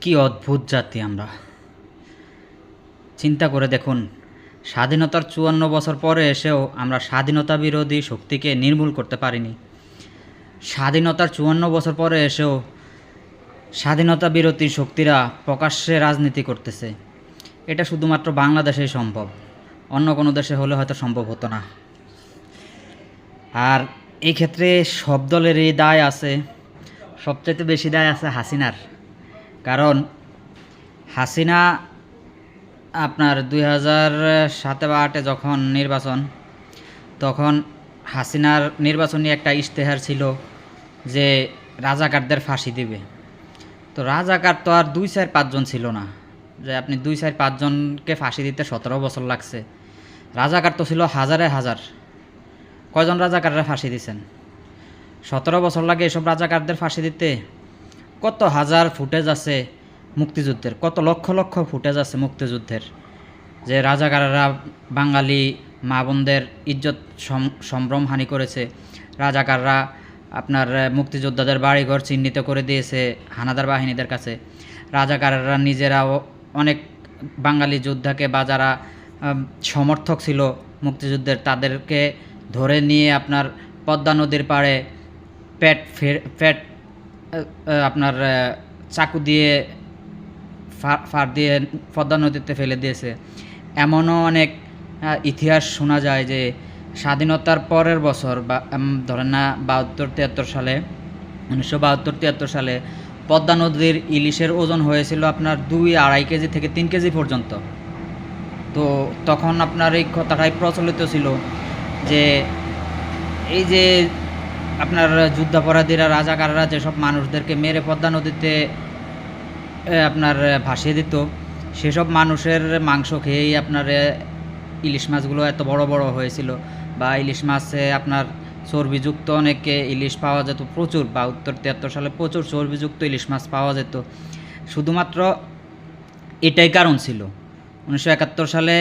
কি অদ্ভুত জাতি আমরা। চিন্তা করে দেখুন, স্বাধীনতার চুয়ান্ন বছর পরে এসেও আমরা স্বাধীনতা বিরোধী শক্তিকে নির্মূল করতে পারিনি। স্বাধীনতার চুয়ান্ন বছর পরে এসেও স্বাধীনতা বিরোধী শক্তিরা প্রকাশ্যে রাজনীতি করতেছে। এটা শুধুমাত্র বাংলাদেশেই সম্ভব। অন্য কোনো দেশে হলে হয়তো সম্ভব হতো না। আর এই ক্ষেত্রে সব দলেরই দায় আছে। সবচেয়ে বেশি দায় আছে হাসিনার। কারণ হাসিনা আপনার দুই হাজার সাতে বা আটে যখন নির্বাচন, তখন হাসিনার নির্বাচনী একটা ইশতেহার ছিল যে রাজাকারদের ফাঁসি দিবে। তো রাজাকার তো আর দুই চার পাঁচজন ছিল না, যে আপনি দুই চার পাঁচজনকে ফাঁসি দিতে সতেরো বছর লাগছে। রাজাকার তো ছিল হাজারে হাজার। কয়জন রাজাকাররা ফাঁসি দিছেন? সতেরো বছর লাগে এসব রাজাকারদের ফাঁসি দিতে? কত হাজার ফুটেজ আছে মুক্তিযুদ্ধের? কত লক্ষ লক্ষ ফুটেজ আছে মুক্তিযুদ্ধের? যে রাজাকাররা বাঙালি মা বোনদের ইজ্জত সম- সম্ভ্রম হানি করেছে। রাজাকাররা আপনার মুক্তিযোদ্ধাদের বাড়িঘর চিহ্নিত করে দিয়েছে হানাদার বাহিনীদের কাছে। রাজাকাররা নিজেরাও অনেক বাঙালি যোদ্ধাকে বা যারা সমর্থক ছিল মুক্তিযুদ্ধের তাদেরকে ধরে নিয়ে আপনার পদ্মা নদীর পাড়ে পেট ফের আহ, আপনার চাকু দিয়ে ফার দিয়ে পদ্মা নদীতে ফেলে দিয়েছে। এমনও অনেক ইতিহাস শোনা যায় যে স্বাধীনতার পরের বছর বা ধরেন না বাহাত্তর তিয়াত্তর সালে, উনিশশো বাহাত্তর তিয়াত্তর সালে পদ্মা নদীর ইলিশের ওজন হয়েছিল আপনার দুই আড়াই কেজি থেকে তিন কেজি পর্যন্ত। তো তখন আপনার এই কথাটাই প্রচলিত ছিল যে, এই যে আপনার যুদ্ধাপরাধীরা, রাজাকাররা যেসব মানুষদেরকে মেরে পদ্মা নদীতে আপনার ভাসিয়ে দিত, সেসব মানুষের মাংস খেয়েই আপনার ইলিশ মাছগুলো এত বড় বড় হয়েছিল বা ইলিশ মাছে আপনার চর্বিযুক্ত অনেকে ইলিশ পাওয়া যেত প্রচুর বা উত্তর তিয়াত্তর সালে প্রচুর চর্বিযুক্ত ইলিশ মাছ পাওয়া যেত। শুধুমাত্র এটাই কারণ ছিল। উনিশশো একাত্তর সালে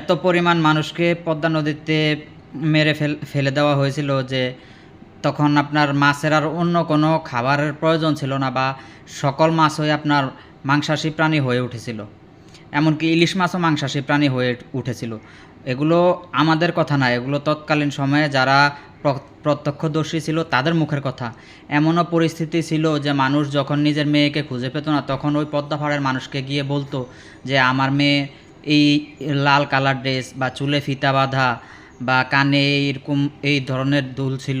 এত পরিমাণ মানুষকে পদ্মা নদীতে মেরে ফেল, ফেলে দেওয়া হয়েছিল যে তখন আপনার মাছের আর অন্য কোনো খাবারের প্রয়োজন ছিল না বা সকল মাছই আপনার মাংসাশী প্রাণী হয়ে উঠেছিল। এমনকি ইলিশ মাছও মাংসাশী প্রাণী হয়ে উঠেছিল। এগুলো আমাদের কথা না, এগুলো তৎকালীন সময়ে যারা প্রত্যক্ষদর্শী ছিল তাদের মুখের কথা। এমনও পরিস্থিতি ছিল যে মানুষ যখন নিজের মেয়েকে খুঁজে পেত না, তখন ওই পদ্মাপাড়ের মানুষকে গিয়ে বলতো যে, আমার মেয়ে এই লাল কালার ড্রেস বা চুলে ফিতা বাঁধা বা কানে এরকম এই ধরনের দুল ছিল,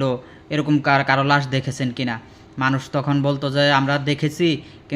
এরকম কার, কারও লাশ দেখেছেন কিনা? মানুষ তখন বলতো যে, আমরা দেখেছি, কিন্তু